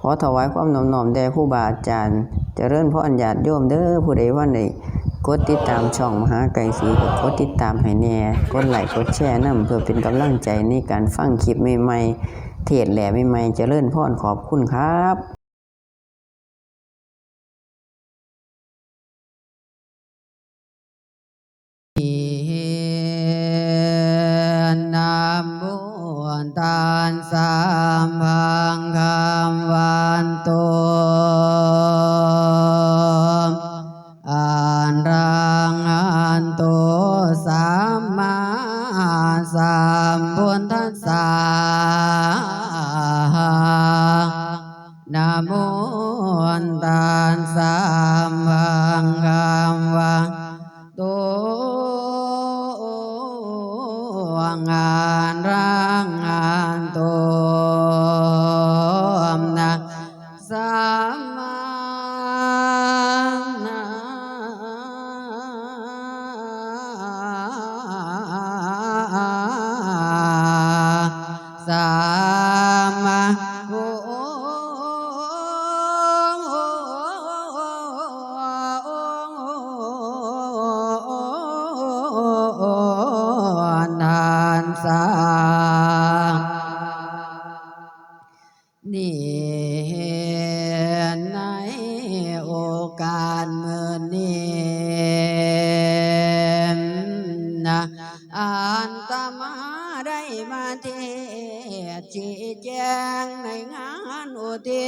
ขอถวายความนอบน้อมแด่ผู้บาอาจารย์จเจริญพรญญาตโยมเด้อผู้ใดว่าใดกดติดตามช่องมหาไกรศรีก็กดติดตามให้แน่กดไลค์กดแชร์นํเพื่อเป็นกำลังใจในการฟังคลิปใหม่ๆเทศแหล่ใหม่ๆเจริญพรขอบคุณครับ นะโมตานสามังกามวัง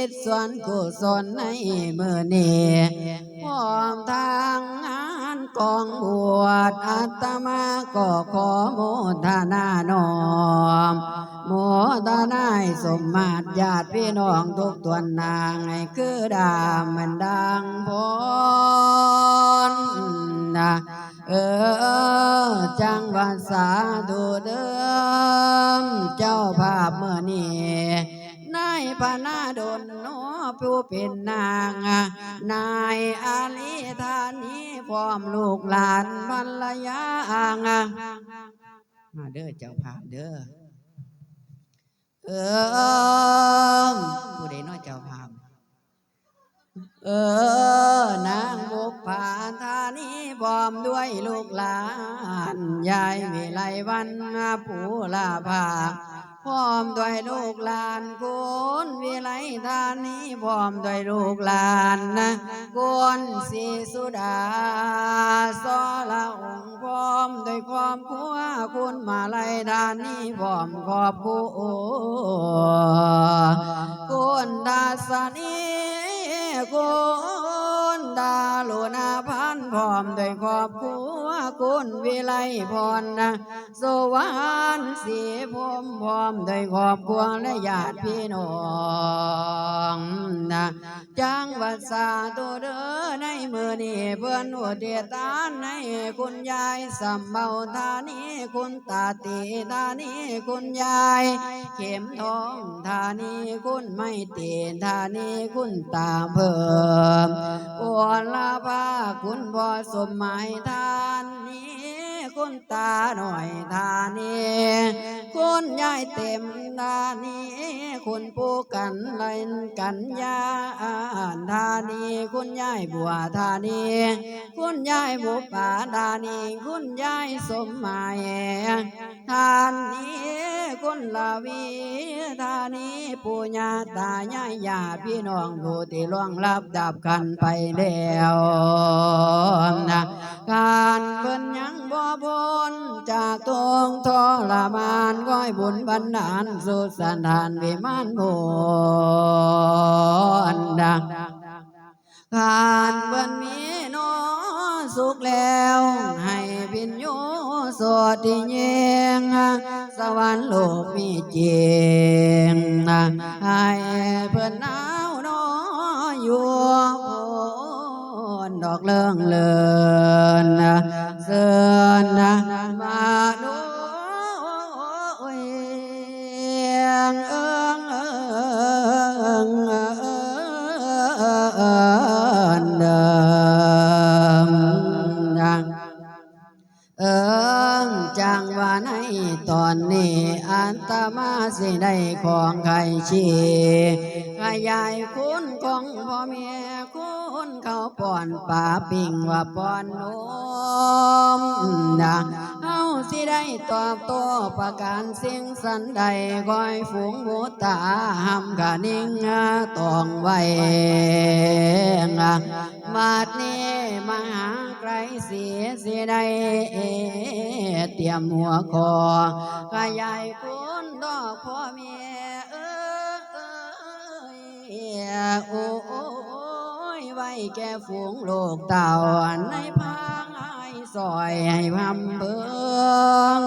ศส่วนกุศลในมื่อนี้พร้อมทางงานกองบวชอัตมาก็ขอโมทนานอมโมตานายสมมาตรญาติพี่น้องทุกตัวนางให้คือดามมันดังพรนะเออจังวัดสาธุเดิมเจ้าภาพเมื่อนี้นาย พนาดลโนผู้เป็นนาง นายอาลีธานีพร้อมลูกหลานภรรยาอ่างมาเด้อเจ้าภาพเด้อเออผู้ใดน้อยเจ้าภาพเออนางบุพผาธานีพร้อมด้วยลูกหลาน ยายวิไลวันผู้ลาภา พร้อมด้วยลูกหลานกุนวิไลธานีพร้อมด้วยลูกหลานนะกุนสีสุดาสอละองค์พร้อมด้วยความคัวคุณมาไลธานีพร้อมขอบคุณคุณดาสนีคุณดาลุนาพันธ์ พร้อมด้วยขอบครัวคุณวิไลพรนะสวรรค์สีพรมพร้อมด้วยขอบครัวและญาติพี่น้องนะจังหวัดสาธุเด้อใน มือนี้เพื่อนหัวเดียตานในคุณยายสัมเบาธานีคุณตาตีธานีคุณยาย เข็มทองธานีคุณไม่เตียนธานีคุณตาเพิ่มอวลาภาคุณบ่สมหมายทานนี้ คุณตาหน่อยธานีคุณยายเต็มธานีคุณผู้กันไลนกันยาธานีคุณยายบัวธานีคุณยายบุปผาธานีคุณยายสมหมายทานนี้คุณลาวีทานีปุญญาตายายญาพี่น้องผู้ที่ล่วงลับดับกันไปแล้วนะ การเพิ่นยังบ่พ้นจากตรงทรมานก้อยบุญบันดาลสุสันดานวิมานบุญดังการเบิ่นมีโนสุขแล้ว ให้พินโยสวดที่เยงสวรรค์โลกมีเจริงให้เพิ่นหนาวโนอยู่ ดอกเลื่องเลินเสือนมาโนเองเอิงเอิงเอิงเดิมดังเอิงจังว่าในตอนนี้อันตมาสิได้ของไข่ชีขยายคุณของพ่อแม่คุณ เขาป้อนป่าปิ่งว่าป้อนนมนะเฮาสิได้ตอบโต้ประการสิ่งสันใดคอยฝูงหมูตาหำกะนิ่งตองไว้มาดนี้มาหาไกลเสียสียได้เตรียมหัวคอกะยายคุณดอกพ่อแม่เอ้ยโอ้ ไว้แก่ฝูงโลกเต่าในพางไอ้ซอยให้พำเบิง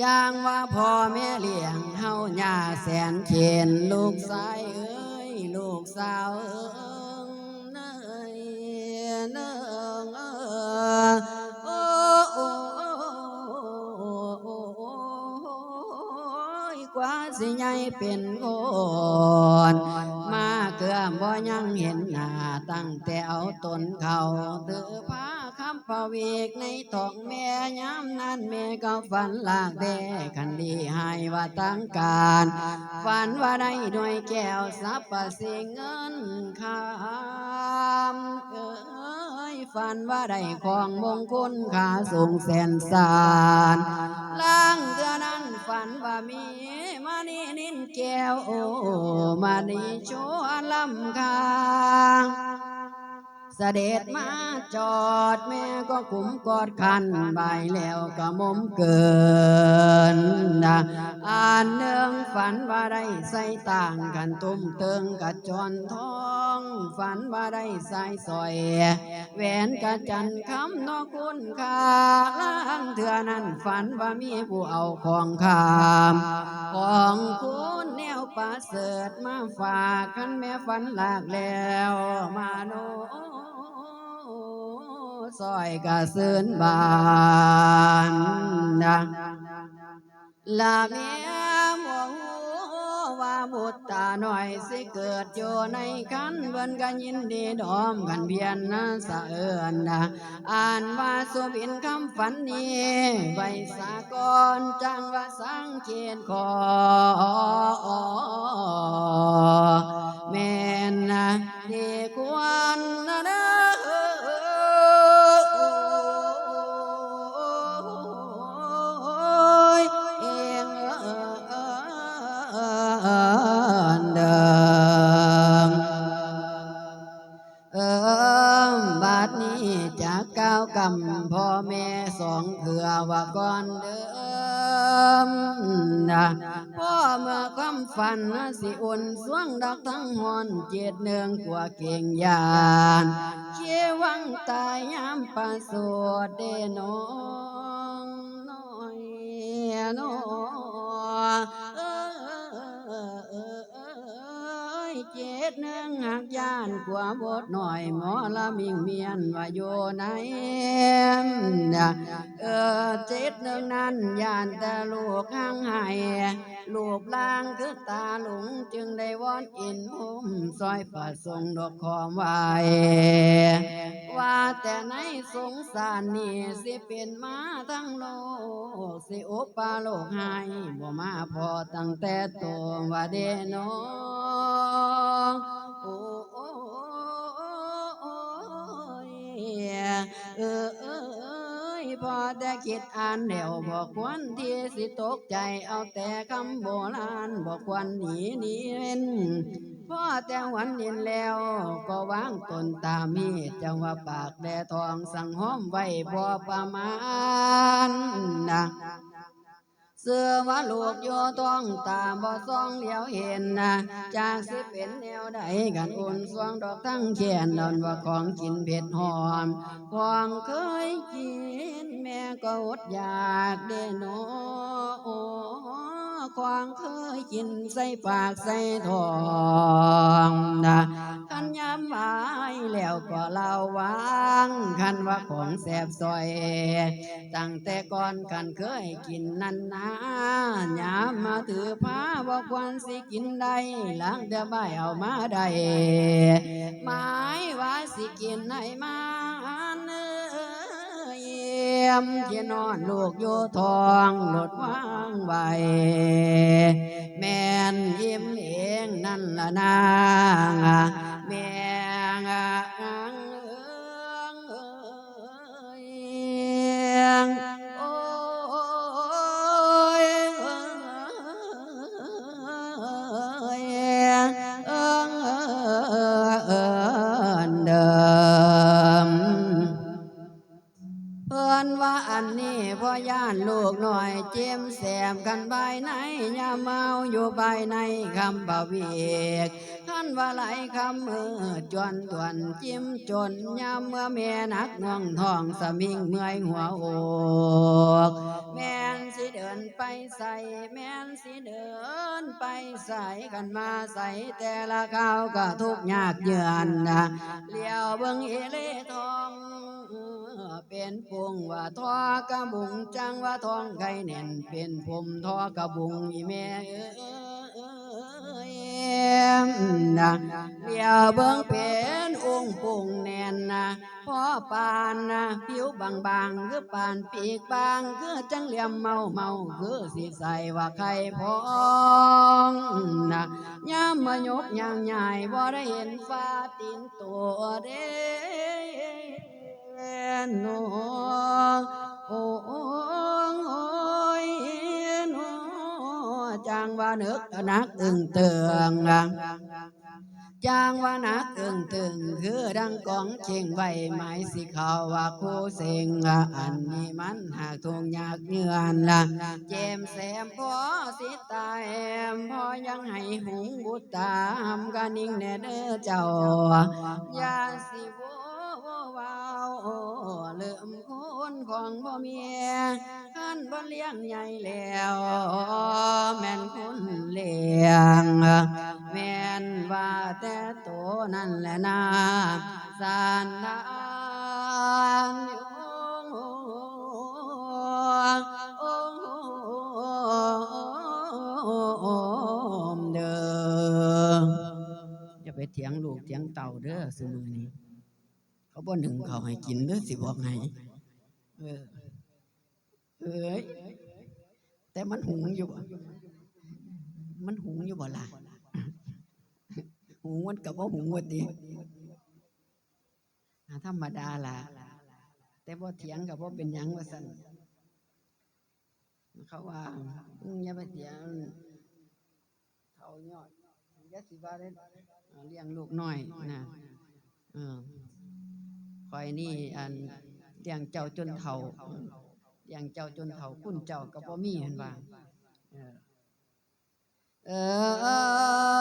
อย่างว่าพ่อแม่เลี้ยงเฮาหญ้าแสนเขียนลูกชายเอ้ยลูกสาวเอ้ยเนยเนงเอยโอ้โอ้โอ้โอ้โอ้ยกว่า สิใหญ่เป็นโอนมาเกือมบ่ยังเห็นหน้าตั้งแต่เอาตนเขาตือพาคำพเวกในท้องแม่ยามนั้นแม่ก็ฝันลากแดคันดีให้ว่าตั้งการฝันว่าได้ด้วยแก้วสับประสิเงินคำเอ้ยฝันว่าได้ของมงคลขาสูงแสนสารล่างเดือนั้นฝันว่ามี มานีนินแก้วโอมานีชัวลำคาง เสด็จมาจอดแม่ก็กุมกอดคันใบแล้วก็มมเกินนะอ่านเนืองฝันว่าได้ใส่ต่างกันตุ้มเติงกัดจอนทอง ฝันว่าได้ใส่สอยแหวนกระจันคำนอคุณค่าล่างเถื่อนั้นฝันว่ามีผู้เอาของขามของคุณแนวประเสริฐมาฝากคันแม่ฝันหลากแล้วมาโน ซอยกะเสือนบานนะลาเมียมองว่ามุตตาหน่อยสิเกิดอยู่ในคันเบิ่นกันยินดีดอมกันเพียนนะสะเอินนะอ่านว่าสุบินคำฝันนี้ไว้สากอนจังว่าสังเขียนขอแม่นนะที่ควรนะ เก่งยานเชี่ยวังตายยามประสวดเดนองน้อยน้อเออเออเจ็ดหนึ่งหักยานกว่าบทหน่อยหมอละมิงเมียนว่าอยู่ไหนเออเจ็ดหนึ่งนั้นยานแต่ลูกห่างหาย ลูกลางคือตาหลงจึงได้วอนอินพุ่มซอยประสงดอกคอมไว้ว่าแต่ในสงสารนี่สิเป็นมาทั้งโลกสิอุปาโลกให้บ่มาพอตั้งแต่ตัวว่าเดนอโอ้โอ้โอ้เออเออ พอแต่คิดอ่านเดี๋ยวบอกควรที่สิตกใจเอาแต่คำโบราณบอกควรหนีหนีเว้นพอแต่วันเย็นแล้ว ก็วางตนตามีจังว่าปากแดทองสั่งห้อมไว้พอประมาณนะ เสื้อว่าลูกโยต้องตามบ่ซองเดียวเห็นนะจากสิเป็นแนวใดกันอุ่นซวงดอกทั้งแขนนอนว่าของกินเผ็ดหอมของเคยกินแม่ก็อดอยากเด้นอ ของเคยกินใส่ปากใส่ทองนะขันยำไว้แล้วก็เล่าวางคันว่าของแสบซอย ตั้งแต่ก่อนกันเคยกินนั่นนะยามมาถือผ้าบอกวันสิกินได้หลังเดือใบเอามาได้หมายว่าสิกินให้มาเนื้อ มที่นอนลูกอยู่ทองหลดวางไว้แม่นยิ้มเองนั่นละนางแม่ง ย่านลูกหน่อยเจมแสมกันภายในยามเมาอยู่ภายในคำบ่าวีกท่านว่าไหลคำมือจวนตวนจิ้มจนยามเมื่อแม่นักน่วงทองสมิงเมื่อยหัวอกแม่ นสิเดินไปใส่แม่นสิเดินไปใส่กันมาใส่แต่ละข้าวก็ทุกยากเยือนนะเลี้ยวเบิ้งเอเลทองเป็นพวงว่าทอกระบุงจังว่าทองไข่เน่นเป็นผมทอกระบุงอีแม่เอ้ นะเดียวเบิ่งเป็นองค์ปุ่งแน่นนะพ่อปานนะผิวบางๆคือปานปีกบางคือจังเหลี่ยมเมาเมาคือสิใส่ว่าไข่พองนะย่ามมายกย่างใหญ่บ่ได้เห็นฟ้าตีนตัวเด้นโอ้ จางว่านึกนักอึงเตืองจางว่านักอึงตึงคือดังกองเชียงไว้หมายสิเขาว่าคู่เสงอันนี้มันหากทวงยากเงื่อนละเจมแสมพอสิตายแอมพอยังให้หุงบุตรตามกะนิ่งแน่เด้อเจ้ายาสิ โวโววาวเลื่อมคนของพ่อเมียขันบ่เลี้ยงใหญ่แล้วแม่นคนเลี้ยงแม่นว่าแต่โตนั่นแหละนะสานดานโอ้มเด้ออย่าไปเถียงลูกเถียงเต่าเด้อสมือนี้ เขาบ่หนึ่งเขาให้กินเด้อสิบอกให้เออเอ้ยแต่มันหุงอยู่บ่มันหุงอยู่บ่ล่ะหุงมันกับว่าหุงวันดีอ่าธรรมดาล่ะ แต่บ่เถียงกับว่าเป็นยังว่าสั่นเขาว่าอืมอย่าไปเถียงเขายอดยาสิว่าเอ่อเลี้ยงลูกน้อยนะเออ คอยนี่อันเลี้ยงเจ้าจนเฒ่าเลี้ยงเจ้าจนเฒ่าคุณเจ้าก็บ่มีเห็นว่าเอ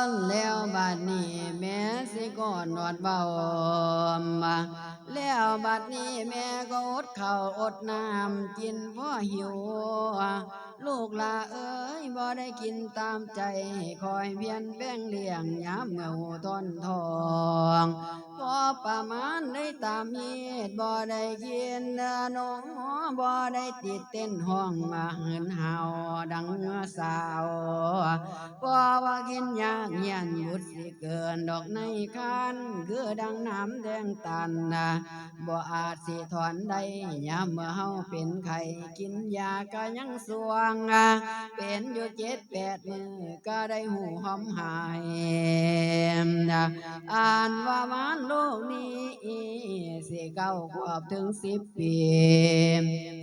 อแล้วบัดนี้แม่สิก่อนนอดเบามาแล้วบัดนี้แม่ก็อดข้าวอดน้ำกินพ่อหิว ลูกลาเอ้ยบ่ได้กินตามใจคอยเพียนแป้งเลี้ยงยามเงาต้นทองพอประมาณได้ตามมีดบ่ได้กินเนื้อนองบ่ได้ติดเต้นห้องมาเหินเห่าดังสาวพราะว่ากินยากเยียนบุตรสิเกินดอกในคันคือดังน้ำแดงตันนะบ่อาจสิถอนได้ยามเมื่อเฮาเป็นไข้กินยาก็ยังสวงอะเป็นอยู่เจ็ดแปดมือก็ได้หูหอมหายอ่านว่ามันโลกนี้สิเก้าขวบถึงสิบปี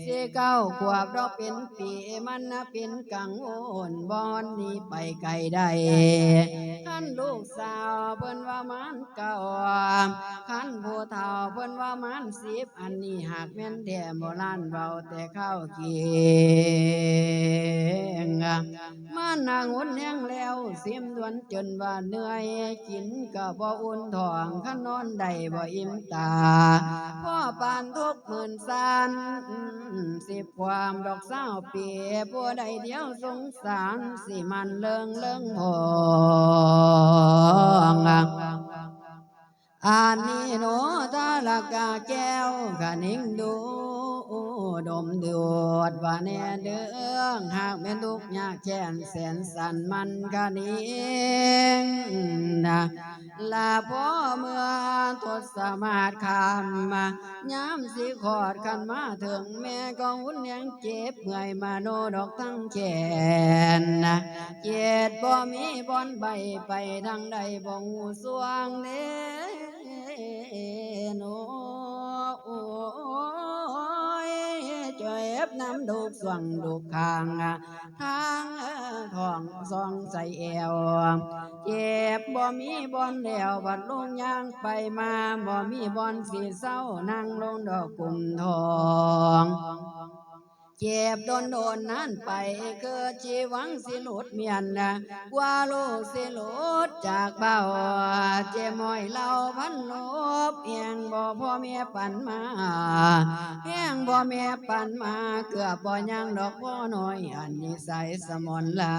สิเก้าขวบเราเป็นปีมันนะเป็นกังวลบอนนี้ไปไกลได้ท่านลูกสาวเพิ่นว่ามันเก่าขันผู้เฒ่าเพิ่นว่ามันสิบอันนี้หากแม่นแท้โบราณเบาแต่ข้าวเกียงมันางอุ่นแห้งแล้วเสียมดวนจนว่าเหนื่อยกินก็บ่อุ่นท้องขันนอนได้บ่อิ่มตาพ่อปานทุกหมื่นสานสิบความดอกเศร้าเปียบัวใดเดียวสงสารสิมันเลิงเลิงหองอันนี้โนตาลกาแก้วกะนิ่งดู ดมดวดว่าแน่เดืองหากเป็นทุกข์ยากแค้นแสนสันมันกะนิ่งนะลาพ่อเมื่อทศสมาธิคำมาย้ำสิขอดขันมาถึงแม่ก็หุ่นยังเจ็บเมื่อยมาโนดอกทั้งแขนนะเจ็ดบ่มีบอนใบไปทางใดบ่หูสวงเด้โนโอ จวยเอฟน้ำดูกสวงดูกคางทางทองซองใส่เอวเจ็บบ่มีบอนเดียวบัดลงยางไปมาบ่มีบอนสีเศร้านั่งลงดอกกุมทอง เจ็บโดนโดนนั่นไปคือชีวังสิหลุดเมียนนะกว่าลูกสิหลุดจากเบาเจมอยเล่าพันลบเอียงบ่พ่อเมียปันมาเอียงบ่แม่ปันมาเกือบบ่ยังดอกพ่อน้อยอันนี้ใสยสมนลา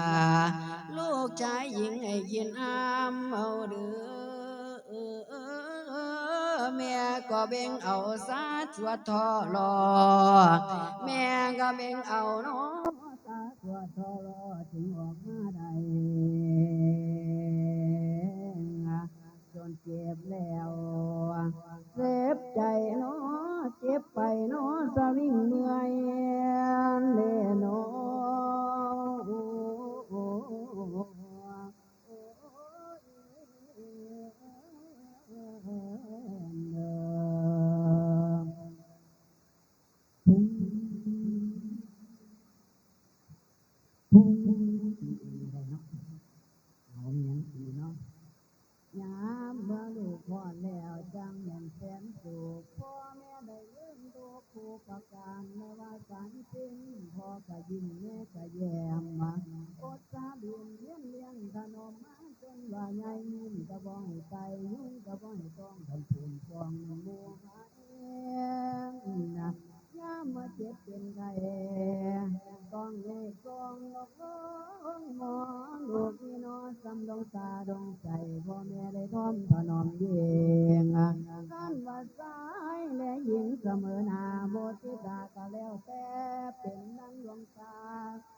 ลูกชายหญิงให้กินอ้ามเอาเดือ แม่ก็เบ่งเอาสาชวดทอรอแม่ก็เบ่งเอาน้องสาชัวทอรอถึงว่า ตาบินเลี้ยงเลี้ยงขนมมาจนว่าใหญ่ยิ้มก็บ่ให้ใจยุ่งก็บ่ให้ต้องทำพูนฟองหมูหาเองนะยามมาเจ็บเป็นไข้ต้องให้กองนกร้องหมอลูกนี่นอสำดงตาดงใจพ่อแม่ได้ทอมถนอมเยียงกันว่าสายและหญิงเสมอหน้าโบติตาก็แล้วแต่เป็นนังดวงตาน้องดวง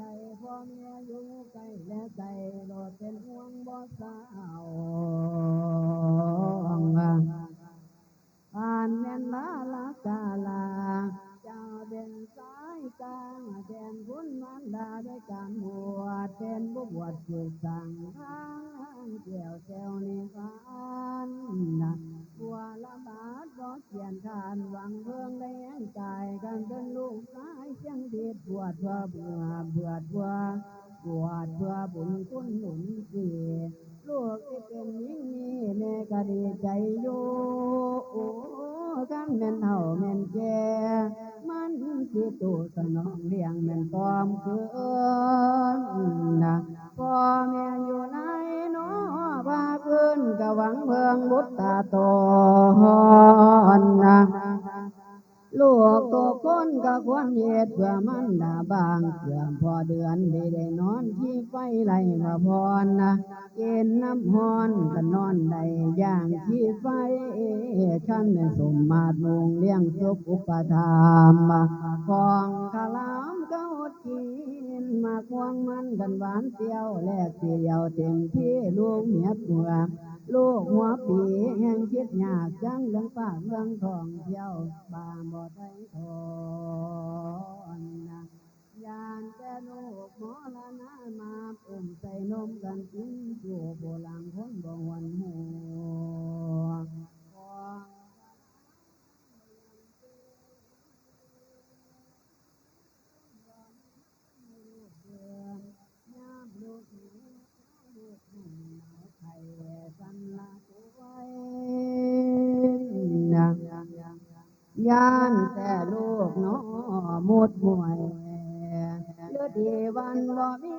ใจพ่อแม่อยู่ใกล้และใจโลดเป็นห่วงบ่สาวผ่านแม่นลาลากาลา เจ้าเป็นสายกลางแทนคุณมันดาด้วยการบวชเป็นบุบวชจุดสั่งทางเกี่ยวแก้วนิพพานนะ บัวละบาดรอเขียนทานหวังเพิ่งได้ยังกายกันเป็นลูกสายเชียงเดีดบวชเพื่อเบื่อเบื่อเบื่อบวชเพื่อบุญคุณหนุนเสีย ลูกที่เป็นยิ่งนี้แม่ก็ดีใจอยู่โอ้กันแม่นเฒ่าแม่นแก่มันสิตูสนองเลี้ยงแม่นตอมเกินนะพ่อแม่อยู่ไหนเนาะพาเพื่อนก็หวังเพิงบุตรตาโตนนะ ลูกตัวคนก็ควรเหตุเพื่อมันดาบางเกือพอเดือนได้ได้นอนที่ไฟไหลมาพรนะเกณฑ์น้ำฮอนก็นอนได้อย่างที่ไฟฉันแม่สมมาตรมงเลี้ยงสุขอุปธรรมฟองขลามก็อดกินมาควงมันกันหวานเปรี้ยวแลกเปรี้ยวเต็มที่ลูกเมียตัว ลูกหัวปีแห่งคิดหยาจังเรื่องปากเรื่องทองเที่ยวบาบ่ได้ทอนนะยานแต่ลูกหมอละนามาปุ่มใส่นมกันกินอยู่โบราณคนบ่หวนหัวยามลูกหิวลูกหิวไข่สันละตัวนะยานแต่ลูกน้อหมดมวยเลือดีวันบ่มี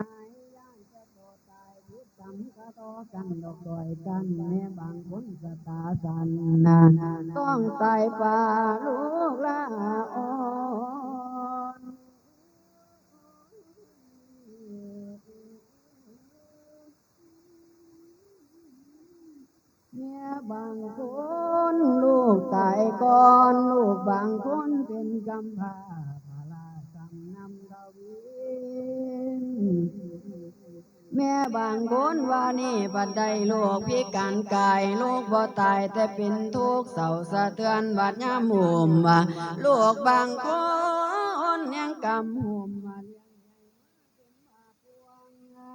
หายยานแต่ตัวตายพูดจำก็ต่อกันดอกดอยกันแม่บางคนสตาสันนะต้องตายป่าลูกละอ่อ อนลูกบางคนเป็นกำพร้าพาลาสังนำดาวินแม่บางคนว่านี่ปัดใดโลกพิการกายลูกบ่ตายแต่เป็นทุกข์เศร้าสะเทือนบาดยามหุมาลกบางคนยังกำหุมมาเลี้ยงใหญ่มาเป็นมาพวงแม่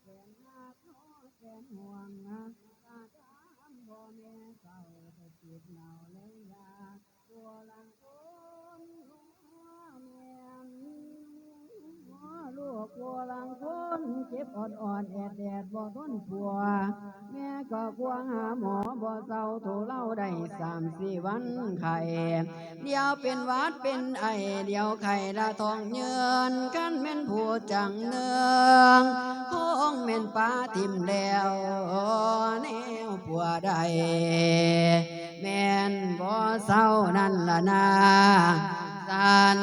แสนหักน้อแสนห่วงตาถามพ่อแม่เศร้าแต่จิตเหนาเลยยาตัวลังคนหัวแม่ ลูกกลัวลังคนเจ็บอดอดแอดแดดบ่ทนปัว แม่ก็กลัวหาหมอบ่เศร้าถูเล่าได้สามสี่วันไข่เดียวเป็นวัดเป็นไอเดียวไข่ละทองเยือนกันแม่นผู้จังเนืองคงแม่นป้าทิมแล้วแนวปัวใดแม่นบ่เศร้านั่นละนาสาน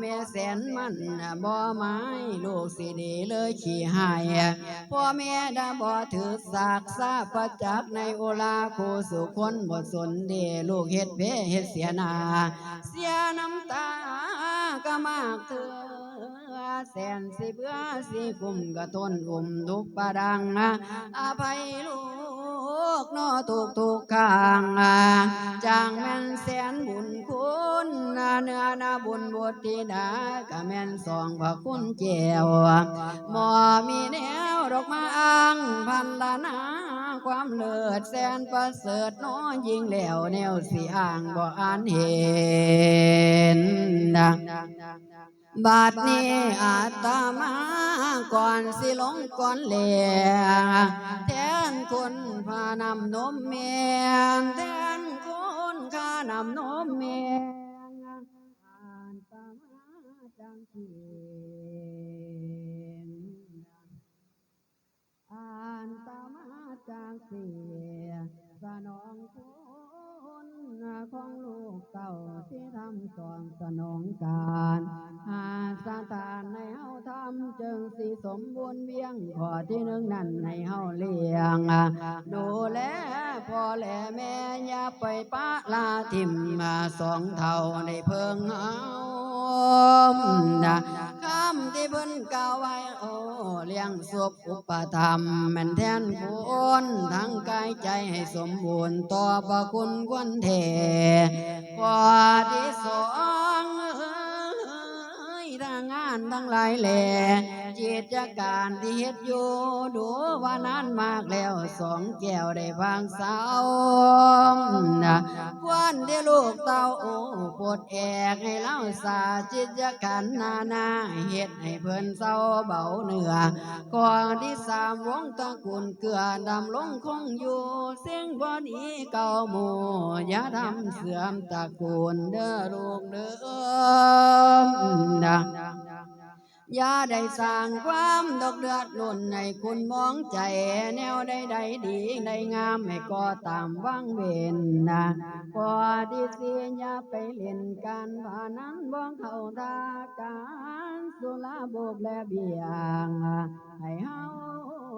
แม่แสนมันน่ะบ่ไม้ลูกสิดีเลยขี้หายพ่อแม่ด้บ่ถือสากซาประจักในโอลาคูสุคนบ่สนเดลูกเฮ็ดเพเฮ็ดเสียนา เสียน้ำตาก็มากเถอแสนสิเบื่อสิกุมก็ทนอุ่มทุกประดังอภัยลูก นอทุกทุกข้างจางแม่นแสนบุญคุณเนื้อนาบุญบทธิดาก็แม่นสองพระคุณเจียวหมอมีแนวดอกมาอ้างพันละนาความเลิศแสนประเสริฐน้อยยิ่งแล้วแนวสีอ่างบ่อ่านเห็นนะ บาดนี้อาตมาก่อนสิลงก่อนเหลียแทนคนพานำนมเมียนแทนคนข้านำนมเมีย สอนสนองการหาสถานในเฮาทำจึงสีสมบูรณ์เวียงขอที่หนึ่งนั่นในเฮาเลี้ยง ดูแลพ่อแลแม่อย่าไปปะลาทิมมาสองเท่าในเพิงเฮานะ คำที่เพิ่นกล่าวไว้โอ้เลี้ยงศพอุปธรรมแม่นแทนคุณทั้งกายใจให้สมบูรณ์ต่อพระคุณควรเทกว่าที่สอง งานทั้งหลายแหล่กิจการที่เฮ็ดอยู่ดูว่านานมากแล้วสองแก้วได้ฟังเสานะควรได้ลูกเต้าโอ้ปวดแอกให้เล่าสาจิตการนานาเฮ็ดให้เพิ่นเศร้าเบาเหนือก่อนที่สามวงตะกูลเกลือดำลงคงอยู่เสียงบ่ดีเก่าหมู่อย่าทำเสื่อมตะกูลเด้อลูกเด้อนะ อย่าได้สร้างความดอกเดือดร้อนในคุณมองใจ แนวใดใดดีใดงามให้ก็ตามวังเวนนะพอที่เสียอย่าไปเล่นการพานั้นบ้องเข้าทาการสุราโบกและเบียงให้เฮา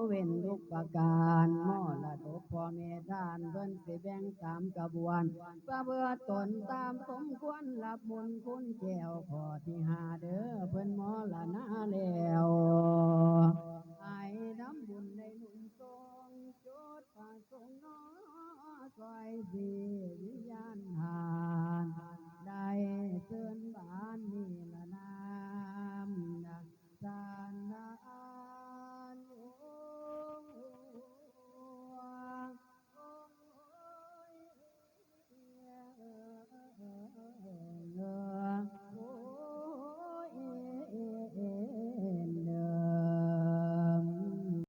เว้นทุกประการมอละ พ่อแม่ทานเพิ่นสิแบ่งตามกระบวนพระเบือตนตามสมควรรับบุญคุณแก้วขอที่หาเด้อเพิ่นหมอละนาแล้วไอ้น้ำบุญในหนุนทรงจดผ่านทรงน้อซอยดีวิญญาณหานได้เชิญบานนี้